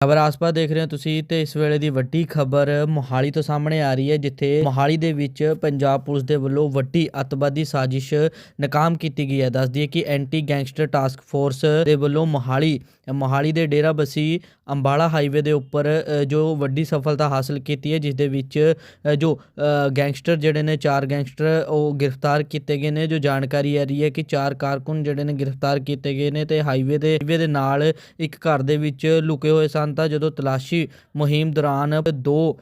ਖਬਰ ਆਸਪਾ ਦੇਖ ਰਹੇ ਹੋ ਤੁਸੀਂ ਤੇ ਇਸ ਵੇਲੇ ਦੀ ਵੱਡੀ ਖਬਰ ਮੋਹਾਲੀ ਤੋਂ ਸਾਹਮਣੇ ਆ ਰਹੀ ਹੈ, ਜਿੱਥੇ ਮੋਹਾਲੀ ਦੇ ਵਿੱਚ ਪੰਜਾਬ ਪੁਲਿਸ ਦੇ ਵੱਲੋਂ ਵੱਡੀ ਅਤਵਾਦੀ ਸਾਜ਼ਿਸ਼ ਨਾਕਾਮ ਕੀਤੀ ਗਈ ਹੈ। ਦੱਸਦੀ ਹੈ ਕਿ ਐਂਟੀ ਗੈਂਗਸਟਰ ਟਾਸਕ ਫੋਰਸ ਦੇ ਵੱਲੋਂ ਮੋਹਾਲੀ ਮੋਹਾਲੀ ਦੇ ਡੇਰਾਬਸੀ ਅੰਬਾਲਾ ਹਾਈਵੇ ਦੇ ਉੱਪਰ ਜੋ ਵੱਡੀ ਸਫਲਤਾ ਹਾਸਲ ਕੀਤੀ ਹੈ ਜਿਸ ਦੇ ਵਿੱਚ ਜੋ ਗੈਂਗਸਟਰ ਜਿਹੜੇ ਨੇ, ਚਾਰ ਗੈਂਗਸਟਰ, ਉਹ ਗ੍ਰਿਫਤਾਰ ਕੀਤੇ ਗਏ ਨੇ, ਜੋ ਜਾਣਕਾਰੀ ਆ ਰਹੀ ਹੈ ਕਿ ਚਾਰ ਕਾਰਕੁਨ ਜਿਹੜੇ ਨੇ, ਗ੍ਰਿਫਤਾਰ ਕੀਤੇ ਗਏ ਨੇ ਤੇ ਹਾਈਵੇ ਦੇ ਹਾਈਵੇ ਦੇ ਨਾਲ ਇੱਕ ਘਰ ਦੇ ਵਿੱਚ ਲੁਕੇ ਹੋਏ ਸਨ। ਤਾਂ ਜਦੋਂ ਤਲਾਸ਼ੀ ਮੁਹਿੰਮ ਦੌਰਾਨ ਦੋ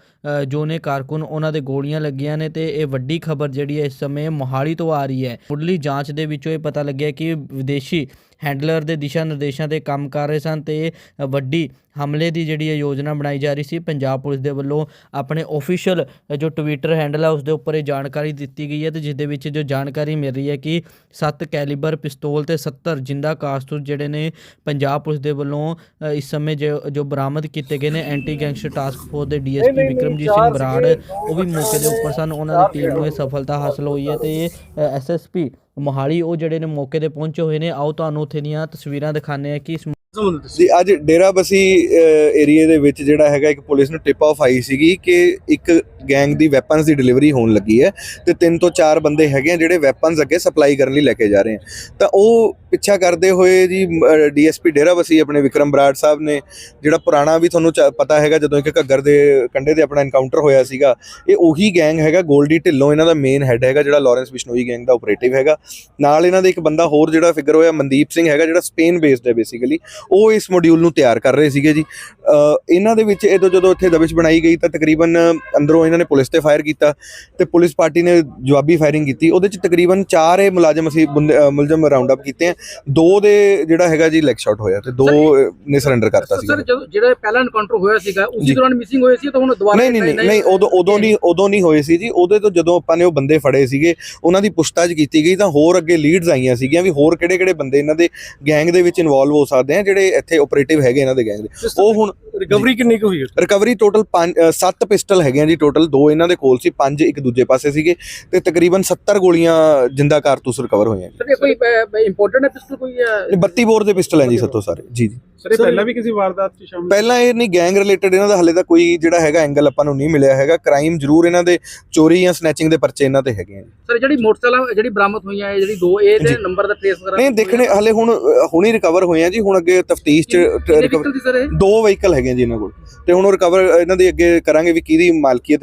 ਜੋ ਨੇ ਕਾਰਕੁਨ, ਉਹਨਾਂ ਦੇ ਗੋਲੀਆਂ ਲੱਗੀਆਂ ਨੇ ਤੇ ਇਹ ਵੱਡੀ ਖਬਰ ਜਿਹੜੀ ਹੈ, ਇਸ ਸਮੇਂ ਮੋਹਾਲੀ ਤੋਂ ਆ ਰਹੀ ਹੈ। ਮੁੱਢਲੀ ਜਾਂਚ ਦੇ ਵਿੱਚੋਂ ਇਹ ਪਤਾ ਲੱਗਿਆ ਕਿ ਵਿਦੇਸ਼ੀ ਹੈਂਡਲਰ ਦੇ ਦਿਸ਼ਾ ਨਿਰਦੇਸ਼ਾਂ ਤੇ ਕੰਮ ਕਰ ਰਹੇ ਸਨ ਤੇ ਵੱਡੀ ਹਮਲੇ ਦੀ ਜਿਹੜੀ ਇਹ ਯੋਜਨਾ ਬਣਾਈ ਜਾ ਰਹੀ ਸੀ ਪੰਜਾਬ ਪੁਲਿਸ ਦੇ ਵੱਲੋਂ ਆਪਣੇ ਆਫੀਸ਼ੀਅਲ ਜੋ ਟਵਿੱਟਰ ਹੈਂਡਲ ਹੈ ਉਸ ਦੇ ਉੱਪਰ ਇਹ ਜਾਣਕਾਰੀ ਦਿੱਤੀ ਗਈ ਹੈ ਤੇ ਜਿਸ ਦੇ ਵਿੱਚ ਜੋ ਜਾਣਕਾਰੀ ਮਿਲ ਰਹੀ ਹੈ ਕਿ 7 ਕੈਲੀਬਰ ਪਿਸਤੌਲ ਤੇ 70 ਜਿੰਦਾ ਕਾਰਤੂਸ ਜਿਹੜੇ ਨੇ ਪੰਜਾਬ ਪੁਲਿਸ ਦੇ ਵੱਲੋਂ ਇਸ ਸਮੇਂ ਜੋ ਜੋ ਬਰਾਮਦ ਕੀਤੇ ਗਏ ਨੇ ਐਂਟੀ ਗੈਂਗਸਟਰ ਟਾਸਕ ਫੋਰਸ ਦੇ ਡੀਐਸਪੀ ਵਿਕਰਮਜੀਤ ਸਿੰਘ ਬਰਾੜ ਉਹ ਵੀ ਮੌਕੇ ਦੇ ਉੱਪਰ ਸਨ ਉਹਨਾਂ ਦੀ ਟੀਮ ਨੂੰ ਇਹ ਸਫਲਤਾ ਹਾਸਲ ਹੋਈ ਹੈ ਤੇ ਐਸਐਸਪੀ ਮੋਹਾਲੀ, ਉਹ ਜਿਹੜੇ ਨੇ ਮੌਕੇ ਤੇ ਪਹੁੰਚੇ ਹੋਏ ਨੇ। ਆਓ ਤੁਹਾਨੂੰ ਉੱਥੇ ਦੀਆਂ ਤਸਵੀਰਾਂ ਦਿਖਾਉਂਦੇ ਆ ਕਿ ਇਸ ਜੀ, ਅੱਜ ਡੇਰਾ ਬਸੀ ਏਰੀਆ ਦੇ ਵਿੱਚ ਜਿਹੜਾ ਹੈਗਾ, ਇੱਕ ਪੁਲਿਸ ਨੂੰ ਟਿਪ ਆਫ ਆਈ ਸੀਗੀ ਕਿ ਇੱਕ ਗੈਂਗ ਦੀ ਵੈਪਨਸ ਦੀ ਡਿਲੀਵਰੀ ਹੋਣ ਲੱਗੀ ਹੈ ਤੇ ਤਿੰਨ ਤੋਂ ਚਾਰ ਬੰਦੇ ਹੈਗੇ ਆ ਜਿਹੜੇ ਵੈਪਨਸ ਅੱਗੇ ਸਪਲਾਈ ਕਰਨ ਲਈ ਲੈ ਕੇ ਜਾ ਰਹੇ ਆ। ਤਾਂ ਉਹ ਪਿੱਛਾ ਕਰਦੇ ਹੋਏ ਜੀ ਡੀਐਸਪੀ ਡੇਰਾ ਬਸੀ ਆਪਣੇ ਵਿਕਰਮ ਬਰਾੜ ਸਾਹਿਬ ਨੇ, ਜਿਹੜਾ ਪੁਰਾਣਾ ਵੀ ਤੁਹਾਨੂੰ ਚ- ਪਤਾ ਹੈਗਾ ਜਦੋਂ ਇੱਕ ਘੱਗਰ ਦੇ ਕੰਡੇ ਤੇ ਆਪਣਾ ਐਨਕਾਊਂਟਰ ਹੋਇਆ ਸੀਗਾ, ਇਹ ਉਹੀ ਗੈਂਗ ਹੈਗਾ, ਗੋਲਡੀ ਢਿੱਲੋਂ ਇਹਨਾਂ ਦਾ ਮੇਨ ਹੈੱਡ ਹੈਗਾ, ਜਿਹੜਾ ਲਾਰੈਂਸ ਬਿਸ਼ਨੋਈ ਗੈਂਗ ਦਾ ਆਪਰੇਟਿਵ ਹੈਗਾ। ਨਾਲ ਇਹਨਾਂ ਦੇ ਇੱਕ ਬੰਦਾ ਹੋਰ ਜਿਹੜਾ ਫਿਗਰ ਹੋਇਆ, ਮਨਦੀਪ ਸਿੰਘ ਹੈਗਾ, ਜਿਹੜਾ ਸਪੇਨ ਬੇਸਡ ਹੈ ਬੇਸਿਕਲੀ ਉਹ ਇਸ ਮੋਡਿਊਲ ਨੂੰ ਤਿਆਰ ਕਰ ਰਹੇ ਸੀਗੇ ਜੀ। ਇਹਨਾਂ ਦੇ ਵਿੱਚ ਇਹ ਤੋਂ ਜਦੋਂ ਇੱਥੇ ਦਬਿਸ਼ ਬਣਾਈ ਗਈ ਤਾਂ ਤਕਰੀਬਨ ਅੰਦਰੋਂ ਇਹਨਾਂ ਨੇ ਪੁਲਿਸ ਤੇ ਫਾਇਰ ਕੀਤਾ ਤੇ ਪੁਲਿਸ ਪਾਰਟੀ ਨੇ ਜਵਾਬੀ ਫਾਇਰਿੰਗ ਕੀਤੀ। ਉਹਦੇ ਚ ਤਕਰੀਬਨ 4 ਇਹ ਮੁਲਾਜ਼ਮ ਅਸੀਂ ਬੰਦੇ- ਮੁਲਜ਼ਮ ਰਾਉਂਡ ਅਪ ਕੀਤੇ ਆ। ਦੋ ਦੇ ਜਿਹੜਾ ਹੈਗਾ ਜੀ ਲੈਗ ਸ਼ਾਟ ਹੋਇਆ ਤੇ ਦੋ ਨੇ ਸਰੈਂਡਰ ਕਰਤਾ ਸੀ ਸਰ ਜਿਹੜਾ ਪਹਿਲਾ ਐਨਕਾਊਂਟਰ ਹੋਇਆ ਸੀਗਾ ਉਸੇ ਜੀ। ਦੌਰਾਨ ਮਿਸਿੰਗ ਹੋਏ ਸੀ ਤਾਂ ਹੁਣ ਦੁਬਾਰਾ ਨਹੀਂ ਨਹੀਂ ਨਹੀਂ ਨਹੀਂ ਉਦੋਂ ਉਦੋਂ ਨਹੀਂ ਉਦੋਂ ਨਹੀਂ ਹੋਏ ਸੀ ਜੀ। ਉਹਦੇ ਤੋਂ ਜਦੋਂ ਆਪਾਂ ਨੇ ਉਹ ਬੰਦੇ ਫੜੇ ਸੀਗੇ ਉਹਨਾਂ ਦੀ ਪੁੱਛਤਾਛ ਕੀਤੀ ਗਈ ਤਾਂ ਹੋਰ ਅੱਗੇ ਲੀਡਸ ਆਈਆਂ ਸੀਗੀਆਂ ਵੀ ਹੋਰ ਕਿਹੜੇ ਕਿਹੜੇ ਬੰਦੇ ਇਹਨਾਂ ਦੇ ਗੈਂਗ ਦੇ ਵਿੱਚ ਇਨਵੋਲਵ ਹੋ ਸਕਦੇ ਆ ਜਿਹੜੇ ਇੱਥੇ ਆਪਰੇਟਿਵ ਹੈਗੇ ਇਹਨਾਂ ਦੇ ਗੈਂਗ ਦੇ। ਉਹ ਹੁਣ ਰਿਕਵਰੀ ਕਿੰਨੀ ਕੁ ਹੋਈ ਹੈ? ਰਿਕਵਰੀ ਟੋਟਲ 5 7 ਪਿਸਟਲ ਹੈਗੇ ਆ ਜੀ ਟੋਟਲ ਦੋ ਇਹਨਾਂ ਦੇ ਕੋਲ ਸੀ ਪੰਜ ਇੱਕ ਦੂਜੇ ਪਾਸੇ ਸੀਗੇ। ਤੇ ਤਕਰੀਬਨ 70 ਗੋਲੀਆਂ ਜਿੰਦਾ ਕਾਰਤੂਸ ਰਿਕਵਰ ਹੋਏ ਆ ਸਰ ਇਹ ਕੋਈ ਇੰਪੋਰਟੈਂਟ ਹੈ ਪਿਸਟਲ ਕੋਈ ਹੈ ਜੀ 32 ਬੋਰ ਦੇ ਪਿਸਟਲ ਹੈ ਜੀ ਸੱਤੋਂ ਸਾਰੇ। ਜੀ ਜੀ। ਸਰ ਇਹ ਪਹਿਲਾਂ ਵੀ ਕਿਸੇ ਵਾਰਦਾਤ 'ਚ ਸ਼ਾਮਿਲ ਪਹਿਲਾਂ ਇਹ ਨਹੀਂ ਗੈਂਗ ਰਿਲੇਟਡ ਇਹਨਾਂ ਦਾ ਹਲੇ ਤਾਂ ਕੋਈ ਜਿਹੜਾ ਹੈਗਾ ਐਂਗਲ ਆਪਾਂ ਨੂੰ ਨਹੀਂ ਮਿਲਿਆ ਹੈਗਾ। ਕ੍ਰਾਈਮ ਜ਼ਰੂਰ ਇਹਨਾਂ ਦੇ ਚੋਰੀ ਜਾਂ ਸਨੈਚਿੰਗ ਦੇ ਪਰਚੇ ਇਹਨਾਂ ਤੇ ਹੈਗੇ ਆ। ਸਰ ਜਿਹੜੀ ਮੋਟਰਸਾਈਕਲ ਜਿਹੜੀ ਬਰਾਮਦ ਹੋਈਆਂ ਇਹ ਜਿਹੜੀ ਦੋ ਇਹ। ਦੇ ਨੰਬਰ ਦਾ ਟ੍ਰੇਸ ਵਗੈਰਾ ਨਹੀਂ ਦੇਖਣੇ ਹਲੇ ਹੁਣ ਹੁਣੀ ਰਿਕਵਰ ਹੋਏ ਆ ਜੀ। ਹੁਣ ਅੱਗੇ ਤਫਤੀਸ਼ ਚ ਦੋ ਵਹੀਕਲ ਹੈਗੇ ਆ ਜੀ ਇਹਨਾਂ ਕੋਲ। ਤੇ ਹੁਣ ਰਿਕਵਰ ਇਹਨਾਂ ਦੇ ਅੱਗੇ ਕਰਾਂਗੇ ਵੀ ਕਿਹਦੀ ਮਾਲਕੀਅਤ